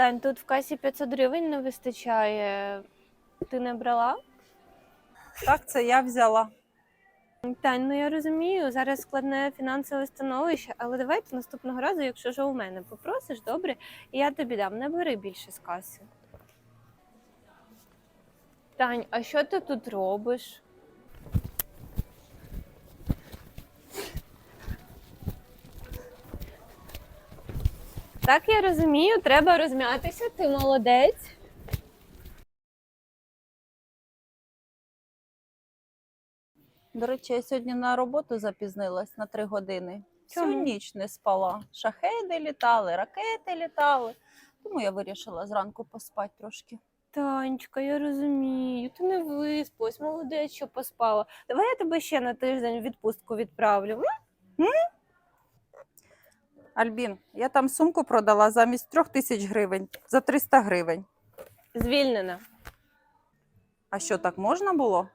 Тань, тут в касі 500 гривень не вистачає. Ти не брала? Так, це я взяла. Тань, ну я розумію, зараз складне фінансове становище, але давайте наступного разу, якщо ж у мене попросиш, добре, і я тобі дам, не бери більше з каси. Тань, а що ти тут робиш? Так, я розумію, треба розм'ятися, ти молодець. До речі, я сьогодні на роботу запізнилась на три години. Всю Чому? ніч не спала. Шахеди літали, ракети літали. Тому я вирішила зранку поспати трошки. Танечка, я розумію, ти не виспалась, молодець, що поспала. Давай я тебе ще на тиждень в відпустку відправлю. м? Альбін, я там сумку продала замість трьох тисяч гривень за 300 гривень. Звільнена. А що так можна було?